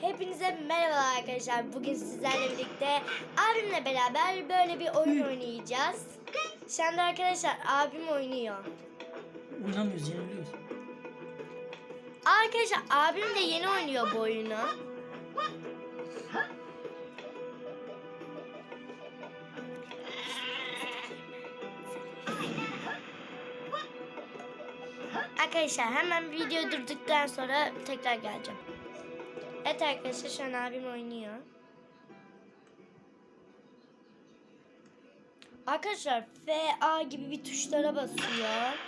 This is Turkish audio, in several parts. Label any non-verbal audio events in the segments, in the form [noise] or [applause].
Hepinize merhaba arkadaşlar. Bugün sizlerle birlikte abimle beraber böyle bir oyun oynayacağız. Şu anda arkadaşlar abim oynuyor. Oynamıyoruz, yeniliyoruz. Arkadaşlar abim de yeni oynuyor bu oyunu. Arkadaşlar hemen video durduktan sonra tekrar geleceğim. Evet arkadaşlar şu an abim oynuyor. Arkadaşlar F, A gibi bir tuşlara basıyor.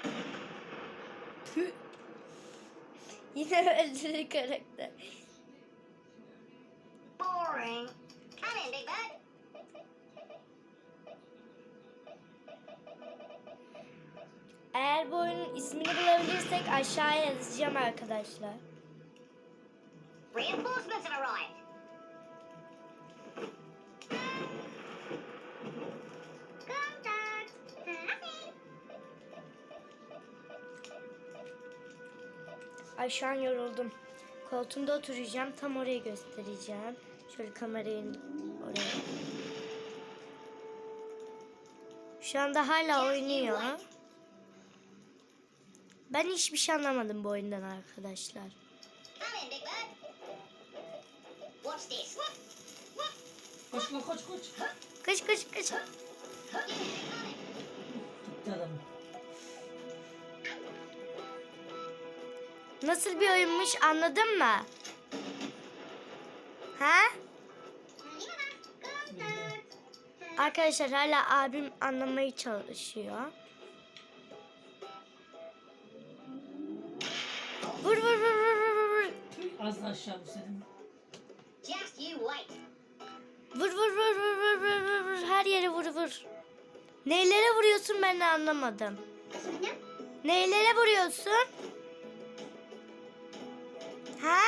Yine [laughs] öldürdü karakter. Boring. Come in, Big Bud. Eğer bu oyunun ismini bulabilirsek aşağıya yazacağım arkadaşlar. Reinforcements have arrived. Ay şu an yoruldum. Koltuğumda oturacağım. Tam oraya göstereceğim. Şöyle kamerayı oraya. Şu anda hala oynuyor. Ben hiçbir şey anlamadım bu oyundan arkadaşlar. Koş koş koş koş. Kış kış kış. Gitti adam. Nasıl bir oyunmuş anladın mı? Ha? Arkadaşlar hala abim anlamaya çalışıyor. Vur vur vur vur vur vur Az aşağı senin. Vur vur vur vur vur vur vur vur. Her yere vur vur. Neylere vuruyorsun ben de anlamadım. Neylere vuruyorsun? Ha?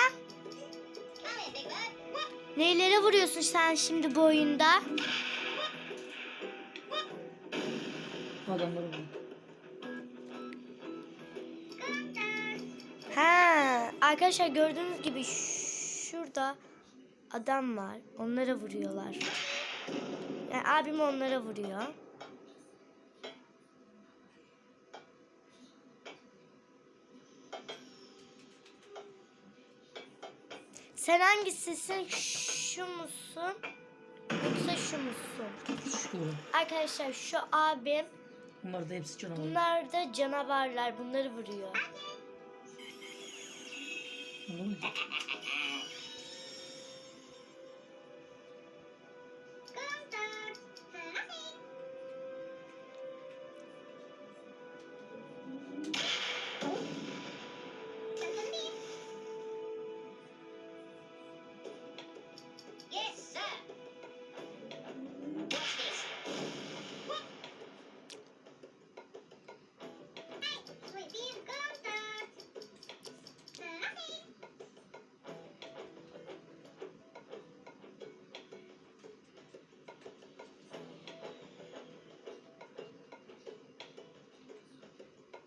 Neylere vuruyorsun sen şimdi bu oyunda? Adamları vurdu. Ha, arkadaşlar gördüğünüz gibi şurada adam var. Onlara vuruyorlar. Yani abim onlara vuruyor. Sen hangisisin? Şu musun? Yoksa şu musun? Şurum. Arkadaşlar şu abim. Bunlar da hepsi canavar. Bunlar da canavarlar. Bunları vuruyor. Ne oldu?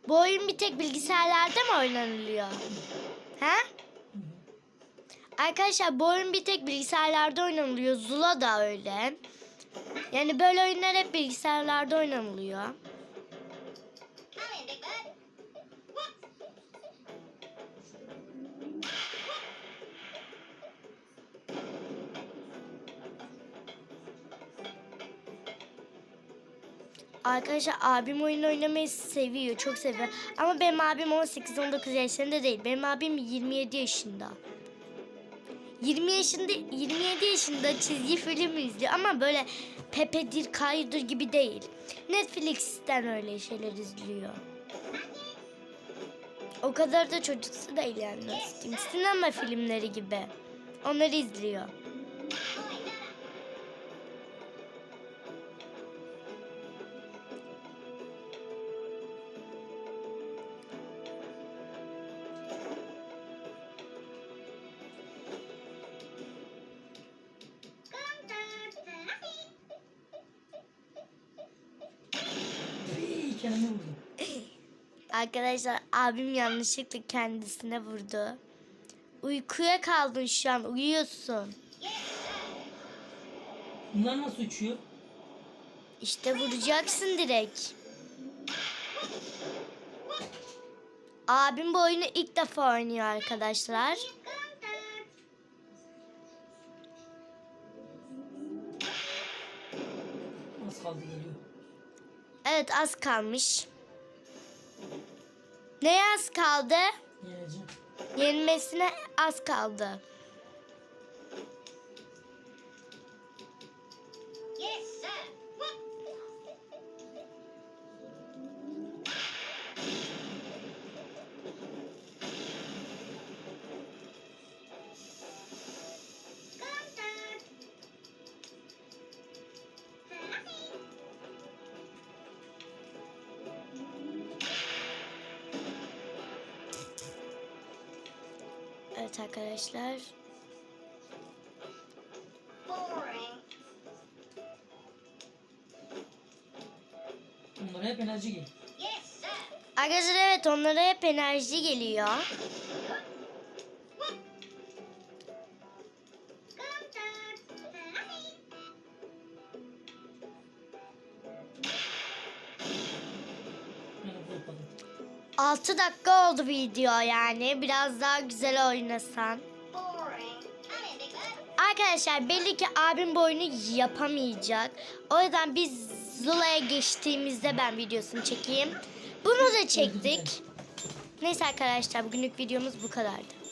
Bu oyun bir tek bilgisayarlarda mı oynanılıyor? He? Arkadaşlar bu oyun bir tek bilgisayarlarda oynanılıyor. Zula da öyle. Yani böyle oyunlar hep bilgisayarlarda oynanılıyor. Arkadaşlar abim oyun oynamayı seviyor. Çok seviyor. Ama benim abim 18-19 yaşlarında değil. Benim abim 27 yaşında. 20 yaşında 27 yaşında çizgi film izliyor ama böyle Pepe'dir, Kaydır gibi değil. Netflix'ten öyle şeyler izliyor. O kadar da çocuksu değil yani. Sinema filmleri gibi. Onları izliyor. Tüh, kendimi vurdum. Arkadaşlar abim yanlışlıkla kendisine vurdu. uykuya kaldın şu an uyuyorsun. Bunlar nasıl uçuyor? İşte vuracaksın direkt. Abim bu oyunu ilk defa oynuyor arkadaşlar. Az kaldı geliyor. Evet az kalmış. Ne az kaldı? Yeneceğim. Yenmesine az kaldı. Evet arkadaşlar. Bunlara hep enerji geliyor. Yes, sir. Arkadaşlar evet onlara hep enerji geliyor. 6 dakika oldu video yani. Biraz daha güzel oynasan. Arkadaşlar belli ki abim bu oyunu yapamayacak. O yüzden biz Zula'ya geçtiğimizde ben videosunu çekeyim. Bunu da çektik. [laughs] Neyse arkadaşlar bugünlük videomuz bu kadardı.